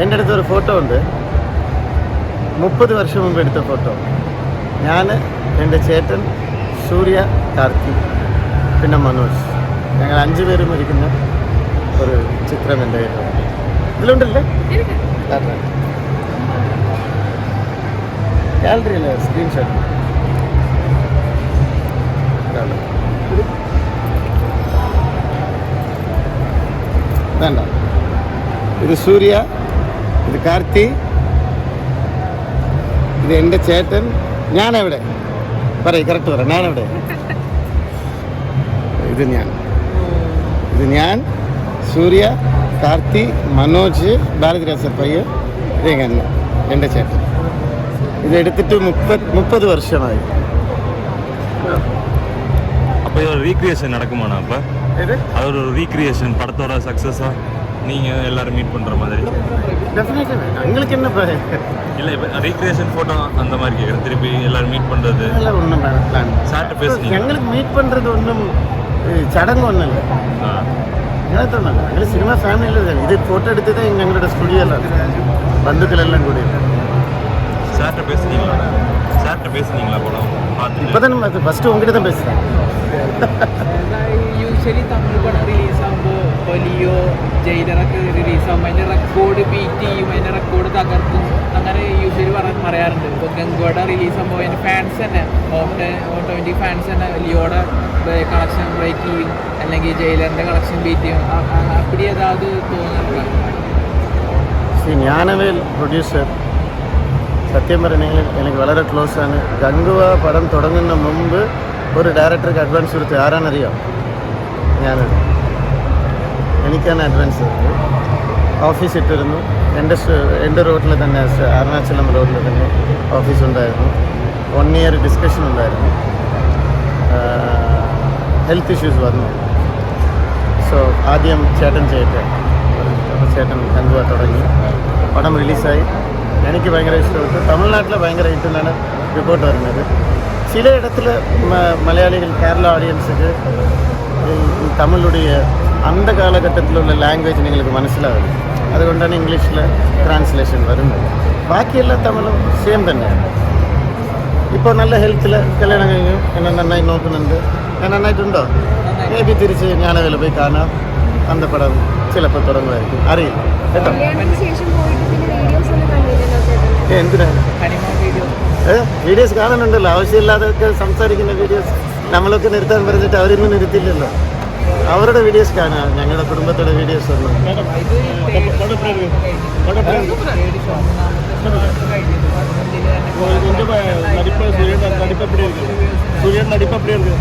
എന്റെ അടുത്ത് ഒരു ഫോട്ടോ ഉണ്ട്. മുപ്പത് വർഷം മുമ്പ് എടുത്ത ഫോട്ടോ ഞാൻ എന്റെ ചേട്ടൻ സൂര്യ കാർത്തി പിന്നെ മനോജ്. ഞങ്ങൾ അഞ്ചു പേരും ഇരിക്കുന്ന ഒരു ചിത്രം എന്റെ കയ്യിലുണ്ട് ഇതിലുണ്ടല്ലേ? ഗാലറിയിലെ സ്ക്രീൻഷോട്ട് വേണ്ട ഇത് സൂര്യ ഇത് കാർത്തി ഇത് എൻ്റെ ചേട്ടൻ ഞാനെവിടെ പറയ് കറക്റ്റ് പറ ഞാനെവിടെ ഇത് ഞാൻ ഇത് ഞാൻ സൂര്യ കാർത്തി മനോജ് ഭാരതിരാജ പയ്യൻ ഇത് ഞാൻ എൻ്റെ ചേട്ടൻ ഇത് എടുത്തിട്ട് മുപ്പത് മുപ്പത് വർഷമായി அப்போ இது ஒரு ரீக்ரியேஷன் நடக்குமாண்ணா அப்போ ഇത് அது ஒரு ரீக்ரியேஷன் படத்தோட சக்ஸஸாக நீங்கள் எல்லாரும் மீட் பண்ணுற மாதிரி டெஃபினெட்டாக எங்களுக்கு என்ன இல்லை இப்போ ரீக்ரியேஷன் ஃபோட்டோ அந்த மாதிரி கேட்குறேன் திருப்பி எல்லோரும் மீட் பண்ணுறது எல்லாம் ஒன்றும் வேறு பிளான் சார்ட்டு பேசுனீங்க. எங்களுக்கு மீட் பண்ணுறது ஒன்றும் சடங்கு ஒன்றும் இல்லை. ஏன்னா எங்களுக்கு சினிமா ஃபேமிலியில் தான் இது ஃபோட்டோ எடுத்து தான் இங்கே எங்களோட ஸ்டுடியோவில் பந்துக்கள் எல்லாம் கூட சார்ட்ட பேசுனீங்களா? சார்ட்ட பேசுனீங்களா போல? பார்த்து இப்போ தான் ஃபஸ்ட்டு உங்ககிட்ட தான் பேசுகிறேன் ജയിലറൊക്കെ റിലീസാകുമ്പോൾ അതിന്റെ റെക്കോർഡ് ബീറ്റ് ചെയ്യും അതിന്റെ റെക്കോർഡ് തകർക്കും. അങ്ങനെ യൂഷ്വലി പറയാൻ പറയാറുണ്ട്. ഇപ്പോൾ റിലീസ് റിലീസാകുമ്പോൾ അതിന്റെ ഫാൻസ് തന്നെ ഓട്ടോ ഓട്ടോമാറ്റിക് ഫാൻസ് തന്നെ ലിയോടെ കളക്ഷൻ ബ്രേക്ക് ചെയ്യും. അല്ലെങ്കിൽ ജയിലറിന്റെ കളക്ഷൻ ബീറ്റ് ചെയ്യും. അപ്പടി ഏതാவது തോന്നുന്നുണ്ടോ? പ്രൊഡ്യൂസർ സത്യം പറഞ്ഞെങ്കിൽ എനിക്ക് വളരെ ക്ലോസ് ആണ്. ഗംഗുവ പടം തുടങ്ങുന്ന മുമ്പ് ഒരു ഡയറക്ടർക്ക് അഡ്വാൻസ് കൊടുത്ത് ആരാണെന്നറിയാം? ഞാനാണ്. എനിക്കാണ് അഡ്വാൻസ് തന്നത്. ഓഫീസ് ഇട്ടിരുന്നു. എന്റെ എന്റെ റോഡിൽ തന്നെ അരുണാചലം റോഡിൽ തന്നെ ഓഫീസ് ഉണ്ടായിരുന്നു. വൺ ഇയർ ഡിസ്കഷൻ ഉണ്ടായിരുന്നു. ഹെൽത്ത് ഇഷ്യൂസ് വന്നു. സോ ആദ്യം ചേട്ടൻ ചെയ്യട്ടെ. ചേട്ടൻ കണ്ടുവ തുടങ്ങി. പടം റിലീസായി എനിക്ക് ഭയങ്കര ഇഷ്ടപ്പെട്ടു. തമിഴ്നാട്ടിൽ ഭയങ്കര ഹിറ്റെന്നാണ് റിപ്പോർട്ട് വരുന്നത്. ചിലയിടത്തിൽ മലയാളികൾ കേരള ഓഡിയൻസിന് തമിഴുடைய അന്ത കാലഘട്ടത്തിലുള്ള ലാംഗ്വേജ് നിങ്ങൾക്ക് മനസ്സിലാവും അതുകൊണ്ടാണ് ഇംഗ്ലീഷിൽ ട്രാൻസ്ലേഷൻ വരുന്നത്. ബാക്കിയെല്ലാ തമിഴും സെയിം തന്നെയാണ്. ഇപ്പോൾ നല്ല ഹെൽത്തിൽ കല്യാണം കഴിഞ്ഞു. എന്നെ നന്നായി നോക്കുന്നുണ്ട്. ഞാൻ നന്നായിട്ടുണ്ടോ? മേ ബി തിരിച്ച് ഞാൻ അതിൽ പോയി കാണാം. അന്തപ്പെടാം ചിലപ്പോൾ തുടങ്ങുമായിരിക്കും. അറിയില്ല. കേട്ടോ? എന്തിനാണ് വീഡിയോസ് കാണുന്നുണ്ടല്ലോ. ആവശ്യമില്ലാതൊക്കെ സംസാരിക്കുന്ന വീഡിയോസ് നമ്മളൊക്കെ നിർത്താൻ പറഞ്ഞിട്ട് അവരൊന്നും നിർത്തില്ലല്ലോ. അവരുടെ വീഡിയോസ് കാണാം? ഞങ്ങളുടെ കുടുംബത്തിന്റെ വീഡിയോസ് ഒന്നും നടിപ്പ് സൂര്യൻ നടിപ്പ് എപ്പിടി സൂര്യൻ നടിപ്പ് എപ്പിടി